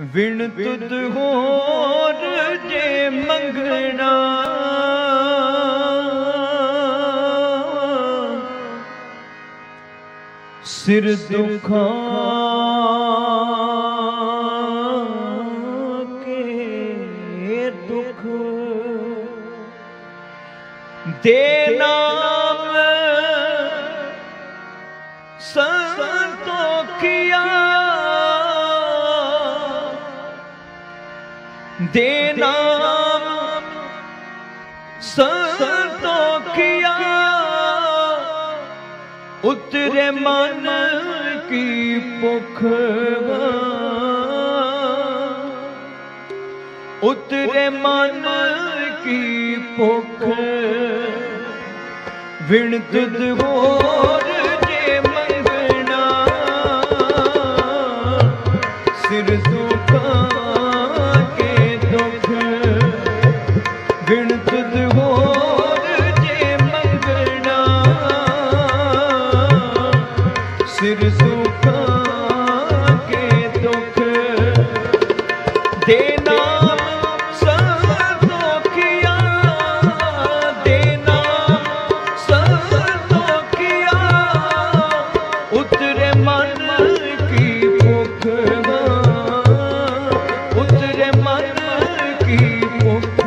ਵਿਣ ਤੁਧ ਹੋਰ ਜੇ ਮੰਗਣਾ। ਸਿਰ ਦੁਖਾਂ ਕੇ ਦੁਖ। ਦੇ ਨਾਮ ਸੰਤੋਖਿਆ ਦੇ ਨਾਮ ਸੰਤੋਖਿਆ ਉਤਰੇ ਮਨ ਕੀ ਭੁਖ ਉਤਰੇ ਮਨ ਕੀ ਭੁਖ ਵਿਣ ਤੁਧ ਹੋਰ ਸਿਰ ਦੁਖਾਂ ਕੇ ਦੁੱਖ। ਦੇ ਨਾਮ ਸੰਤੋਖਿਆ ਦੇ ਨਾਮ ਸੰਤੋਖਿਆ ਉਤਰੇ ਮਨ ਕੀ ਭੁਖ ਉਤਰੇ ਮਨ ਕੀ ਭੁਖ।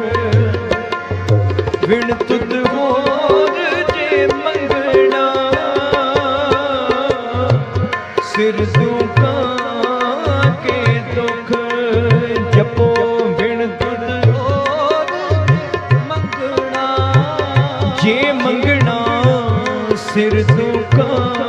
ਵਿਣ ਤੁਧ ਹੋਰ ਸਿਰ ਦੁਖਾਂ ਕੇ ਦੁਖ ਜਪੋ ਵਿਣ ਤੁਧ ਹੋਰ ਮੰਗਣਾ। ਜੇ ਮੰਗਣਾ ਸਿਰ ਦੁਖਾਂ